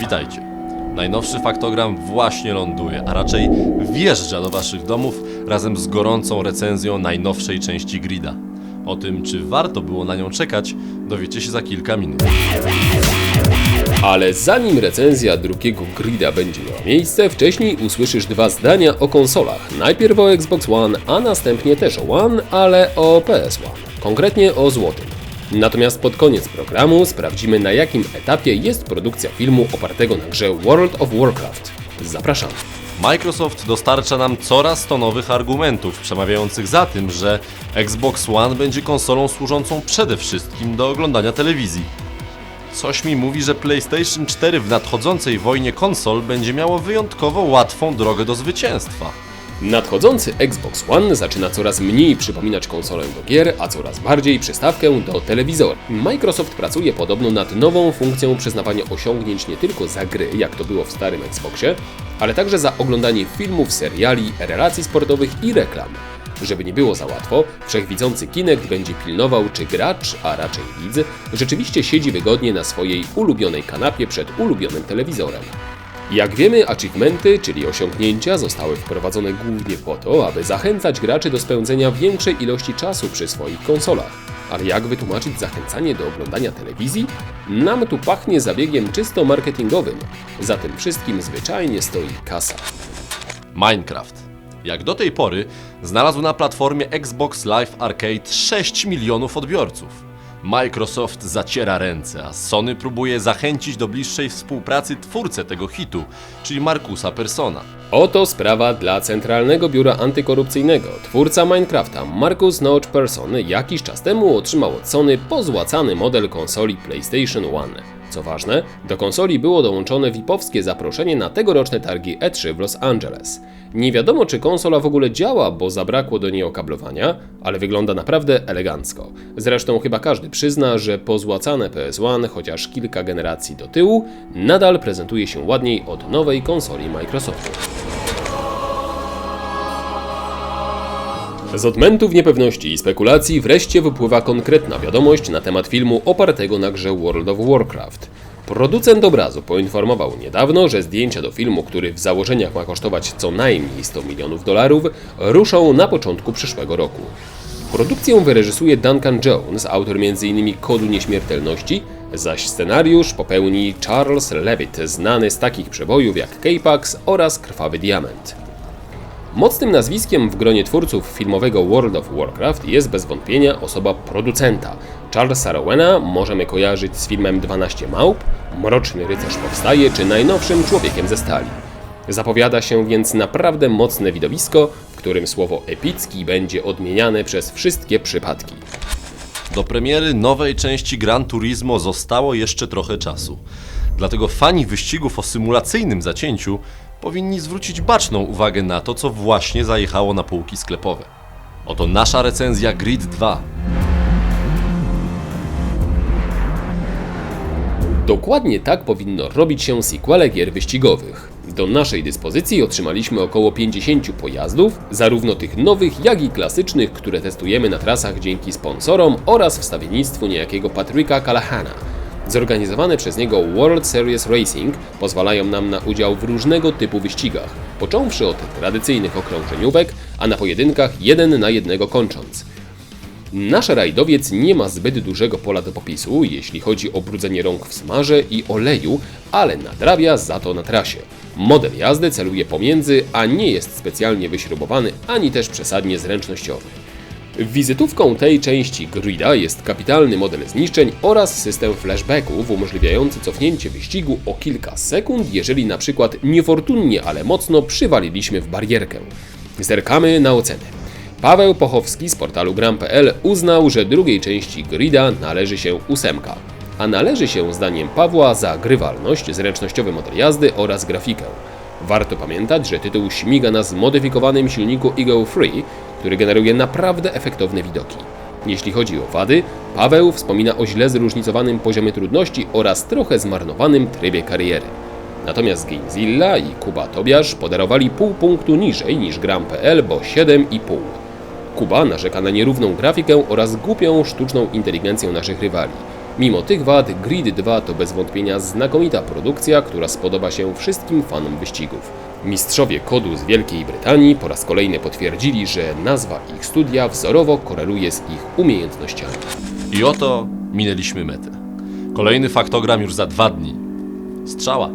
Witajcie. Najnowszy faktogram właśnie ląduje, a raczej wjeżdża do Waszych domów razem z gorącą recenzją najnowszej części Grida. O tym, czy warto było na nią czekać, dowiecie się za kilka minut. Ale zanim recenzja drugiego grida będzie miała miejsce, wcześniej usłyszysz dwa zdania o konsolach. Najpierw o Xbox One, a następnie też o One, ale o PS One. Konkretnie o złotym. Natomiast pod koniec programu sprawdzimy na jakim etapie jest produkcja filmu opartego na grze World of Warcraft. Zapraszam. Microsoft dostarcza nam coraz to nowych argumentów przemawiających za tym, że Xbox One będzie konsolą służącą przede wszystkim do oglądania telewizji. Coś mi mówi, że PlayStation 4 w nadchodzącej wojnie konsol będzie miało wyjątkowo łatwą drogę do zwycięstwa. Nadchodzący Xbox One zaczyna coraz mniej przypominać konsolę do gier, a coraz bardziej przystawkę do telewizora. Microsoft pracuje podobno nad nową funkcją przyznawania osiągnięć nie tylko za gry, jak to było w starym Xboxie, ale także za oglądanie filmów, seriali, relacji sportowych i reklam. Żeby nie było za łatwo, wszechwidzący Kinect będzie pilnował, czy gracz, a raczej widz, rzeczywiście siedzi wygodnie na swojej ulubionej kanapie przed ulubionym telewizorem. Jak wiemy, achievementy, czyli osiągnięcia, zostały wprowadzone głównie po to, aby zachęcać graczy do spędzenia większej ilości czasu przy swoich konsolach. Ale jak wytłumaczyć zachęcanie do oglądania telewizji? Nam tu pachnie zabiegiem czysto marketingowym. Za tym wszystkim zwyczajnie stoi kasa. Minecraft. Jak do tej pory znalazł na platformie Xbox Live Arcade 6 milionów odbiorców. Microsoft zaciera ręce, a Sony próbuje zachęcić do bliższej współpracy twórcę tego hitu, czyli Markusa Persona. Oto sprawa dla Centralnego Biura Antykorupcyjnego. Twórca Minecrafta, Marcus Notch Person, jakiś czas temu otrzymał od Sony pozłacany model konsoli PlayStation 1. Co ważne, do konsoli było dołączone VIP-owskie zaproszenie na tegoroczne targi E3 w Los Angeles. Nie wiadomo, czy konsola w ogóle działa, bo zabrakło do niej okablowania, ale wygląda naprawdę elegancko. Zresztą chyba każdy przyzna, że pozłacane PS1, chociaż kilka generacji do tyłu, nadal prezentuje się ładniej od nowej konsoli Microsoftu. Z odmętów niepewności i spekulacji wreszcie wypływa konkretna wiadomość na temat filmu opartego na grze World of Warcraft. Producent obrazu poinformował niedawno, że zdjęcia do filmu, który w założeniach ma kosztować co najmniej 100 milionów dolarów, ruszą na początku przyszłego roku. Produkcję wyreżysuje Duncan Jones, autor m.in. Kodu Nieśmiertelności, zaś scenariusz popełni Charles Levitt, znany z takich przebojów jak K-Pax oraz Krwawy Diament. Mocnym nazwiskiem w gronie twórców filmowego World of Warcraft jest bez wątpienia osoba producenta. Charlesa Rowena możemy kojarzyć z filmem 12 Małp, Mroczny Rycerz Powstaje czy najnowszym Człowiekiem ze Stali. Zapowiada się więc naprawdę mocne widowisko, w którym słowo epicki będzie odmieniane przez wszystkie przypadki. Do premiery nowej części Gran Turismo zostało jeszcze trochę czasu. Dlatego fani wyścigów o symulacyjnym zacięciu powinni zwrócić baczną uwagę na to, co właśnie zajechało na półki sklepowe. Oto nasza recenzja Grid 2. Dokładnie tak powinno robić się sequele gier wyścigowych. Do naszej dyspozycji otrzymaliśmy około 50 pojazdów, zarówno tych nowych, jak i klasycznych, które testujemy na trasach dzięki sponsorom oraz wstawiennictwu niejakiego Patryka Calahana. Zorganizowane przez niego World Series Racing pozwalają nam na udział w różnego typu wyścigach, począwszy od tradycyjnych okrążeniówek, a na pojedynkach jeden na jednego kończąc. Nasz rajdowiec nie ma zbyt dużego pola do popisu, jeśli chodzi o brudzenie rąk w smarze i oleju, ale nadrabia za to na trasie. Model jazdy celuje pomiędzy, a nie jest specjalnie wyśrubowany ani też przesadnie zręcznościowy. Wizytówką tej części grida jest kapitalny model zniszczeń oraz system flashbacków umożliwiający cofnięcie wyścigu o kilka sekund, jeżeli na przykład niefortunnie, ale mocno przywaliliśmy w barierkę. Zerkamy na ocenę. Paweł Pochowski z portalu gram.pl uznał, że drugiej części grida należy się ósemka, a należy się zdaniem Pawła za grywalność, zręcznościowy model jazdy oraz grafikę. Warto pamiętać, że tytuł śmiga na zmodyfikowanym silniku Eagle Free, który generuje naprawdę efektowne widoki. Jeśli chodzi o wady, Paweł wspomina o źle zróżnicowanym poziomie trudności oraz trochę zmarnowanym trybie kariery. Natomiast Gamezilla i Kuba Tobiasz podarowali pół punktu niżej niż Gram.pl, bo 7,5. Kuba narzeka na nierówną grafikę oraz głupią sztuczną inteligencję naszych rywali. Mimo tych wad, Grid 2 to bez wątpienia znakomita produkcja, która spodoba się wszystkim fanom wyścigów. Mistrzowie kodu z Wielkiej Brytanii po raz kolejny potwierdzili, że nazwa ich studia wzorowo koreluje z ich umiejętnościami. I oto minęliśmy metę. Kolejny faktogram już za dwa dni. Strzała.